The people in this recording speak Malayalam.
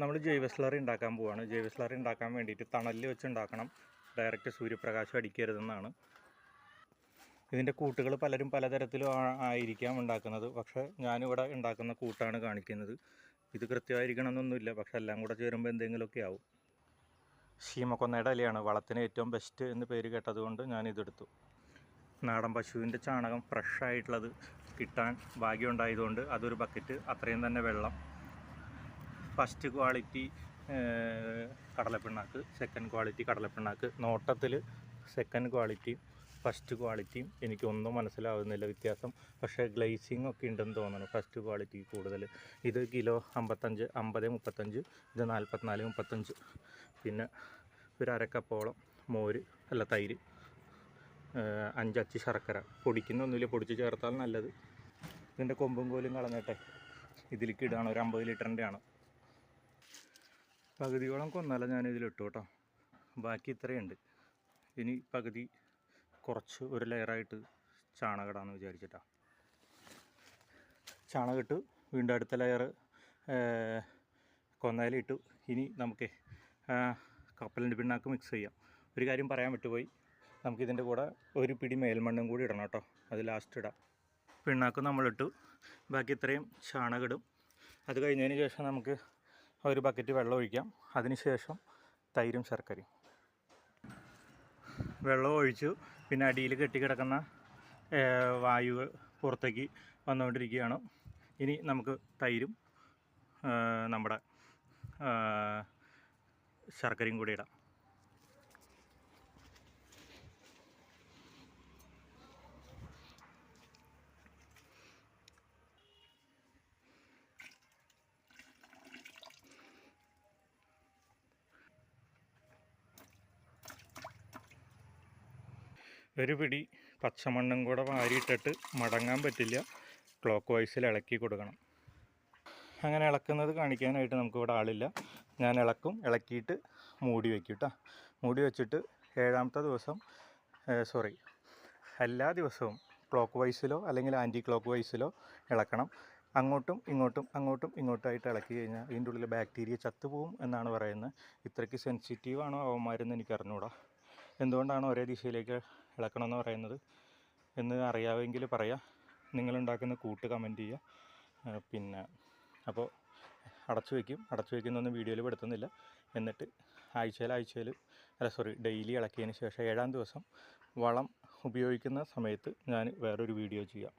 നമ്മൾ ജൈവ സ്ലറി ഉണ്ടാക്കാൻ പോവാണ്. ജൈവ സ്ലറി ഉണ്ടാക്കാൻ വേണ്ടിയിട്ട് തണലിൽ വെച്ച് ഉണ്ടാക്കണം. ഡയറക്റ്റ് സൂര്യപ്രകാശം അടിക്കരുതെന്നാണ്. ഇതിന്റെ കൂട്ടുകൾ പലരും പലതരത്തിലും ആയിരിക്കാം ഉണ്ടാക്കുന്നത്. പക്ഷേ ഞാനിവിടെ ഉണ്ടാക്കുന്ന കൂട്ടാണ് കാണിക്കുന്നത്. ഇത് കൃത്യമായിരിക്കണം എന്നൊന്നുമില്ല പക്ഷെ എല്ലാം കൂടെ ചേരുമ്പോൾ എന്തെങ്കിലുമൊക്കെ ആവും. ശീമക്കൊന്നയുടെ ഇലയാണ് വളത്തിന് ഏറ്റവും ബെസ്റ്റ് എന്ന് പേര് കേട്ടതുകൊണ്ട് ഞാൻ ഇതെടുത്തു നാടൻ പശുവിന്റെ ചാണകം ഫ്രഷ് ആയിട്ടുള്ളത് കിട്ടാൻ ഭാഗ്യമുണ്ടായതുകൊണ്ട് അതൊരു ബക്കറ്റ് അത്രയും തന്നെ വെള്ളം. ഫസ്റ്റ് ക്വാളിറ്റി കടലപ്പിണ്ണാക്ക് സെക്കൻഡ് ക്വാളിറ്റി കടലപ്പിണ്ണാക്ക്. നോട്ടത്തിൽ സെക്കൻഡ് ക്വാളിറ്റിയും ഫസ്റ്റ് ക്വാളിറ്റിയും എനിക്കൊന്നും മനസ്സിലാവുന്നില്ല വ്യത്യാസം. പക്ഷേ ഗ്ലേസിങ് ഒക്കെ ഉണ്ടെന്ന് തോന്നുന്നു ഫസ്റ്റ് ക്വാളിറ്റി കൂടുതൽ ഇത് കിലോ അമ്പത്തഞ്ച് അമ്പത് മുപ്പത്തഞ്ച് ഇത് നാൽപ്പത്തിനാല് മുപ്പത്തഞ്ച്. പിന്നെ ഒരു അരക്കപ്പോളം മോര് അല്ല തൈര് അഞ്ചച്ച് ശർക്കര. പൊടിക്കുന്ന പൊടിക്കുന്നൊന്നുമില്ല പൊടിച്ച് ചേർത്താൽ നല്ലത്. ഇതിന്റെ കൊമ്പും കോലും കളഞ്ഞിട്ടെ ഇതിലേക്ക് ഇടാണ് ഒരു അമ്പത് ലിറ്ററിന്റെ ആണ് പകുതിയോളം കൊന്നല ഞാൻ ഇതിലിട്ടു കേട്ടോ. ബാക്കി ഇത്രയുണ്ട്. ഇനി പകുതി കുറച്ച് ഒരു ലെയറായിട്ട് ചാണകം ഇടാമെന്ന് വിചാരിച്ചിട്ടാണ് ചാണകം ഇട്ടു വീണ്ടും അടുത്ത ലെയർ കൊന്നയിലിട്ടു ഇനി നമുക്ക് കപ്പലിന്റെ പിണ്ണാക്ക് മിക്സ് ചെയ്യാം. ഒരു കാര്യം പറയാൻ വിട്ടുപോയി. നമുക്കിതിന്റെ കൂടെ ഒരു പിടി മേൽമണ്ണും കൂടി ഇടണം കേട്ടോ. അത് ലാസ്റ്റ് ഇടാം. പിണ്ണാക്ക് നമ്മളിട്ടു. ബാക്കി ഇത്രയും ചാണകം ഇടും അത് കഴിഞ്ഞതിന് ശേഷം നമുക്ക് ഒരു ബക്കറ്റ് വെള്ളം ഒഴിക്കാം. അതിനുശേഷം തൈരും ശർക്കരയും. വെള്ളം ഒഴിച്ചു. പിന്നെ അടിയിൽ കെട്ടിക്കിടക്കുന്ന വായു പുറത്തേക്ക് വന്നുകൊണ്ടിരിക്കുകയാണ്. ഇനി നമുക്ക് തൈരും നമ്മുടെ ശർക്കരയും കൂടി ഇടാം. ഒരു പിടി പച്ചമണ്ണും കൂടെ വാരിയിട്ടിട്ട് മടങ്ങാൻ പറ്റില്ല. ക്ലോക്ക് വൈസിൽ ഇളക്കി കൊടുക്കണം. അങ്ങനെ ഇളക്കുന്നത് കാണിക്കാനായിട്ട് നമുക്കിവിടെ ആളില്ല. ഞാൻ ഇളക്കും ഇളക്കിയിട്ട് മൂടി വയ്ക്കും കേട്ടോ മൂടി വെച്ചിട്ട് ഏഴാമത്തെ ദിവസം സോറി എല്ലാ ദിവസവും ക്ലോക്ക് വൈസിലോ അല്ലെങ്കിൽ ആന്റി ക്ലോക്ക് വൈസിലോ ഇളക്കണം. അങ്ങോട്ടും ഇങ്ങോട്ടും അങ്ങോട്ടും ഇങ്ങോട്ടായിട്ട് ഇളക്കി കഴിഞ്ഞാൽ ഇതിന്റെ ഉള്ളിൽ ബാക്ടീരിയ ചത്തുപോകും എന്നാണ് പറയുന്നത്. ഇത്രയ്ക്ക് സെൻസിറ്റീവാണോ അവന്മാരെന്ന് എനിക്ക് അറിഞ്ഞുകൂടാ എന്തുകൊണ്ടാണ് ഒരേ ദിശയിലേക്ക് ഇളക്കണമെന്ന് പറയുന്നത് എന്ന് അറിയാമെങ്കിൽ പറയാം. നിങ്ങളുണ്ടാക്കുന്ന കൂട്ട് കമന്റ് ചെയ്യുക. പിന്നെ അപ്പോൾ അടച്ചു വയ്ക്കും. അടച്ചു വയ്ക്കുന്നൊന്നും വീഡിയോയിൽ പെടുത്തുന്നില്ല. എന്നിട്ട് ആഴ്ചയിൽ ആഴ്ചയിൽ അല്ല സോറി ഡെയിലി ഇളക്കിയതിന് ശേഷം ഏഴാം ദിവസം വളം ഉപയോഗിക്കുന്ന സമയത്ത് ഞാൻ വേറൊരു വീഡിയോ ചെയ്യാം.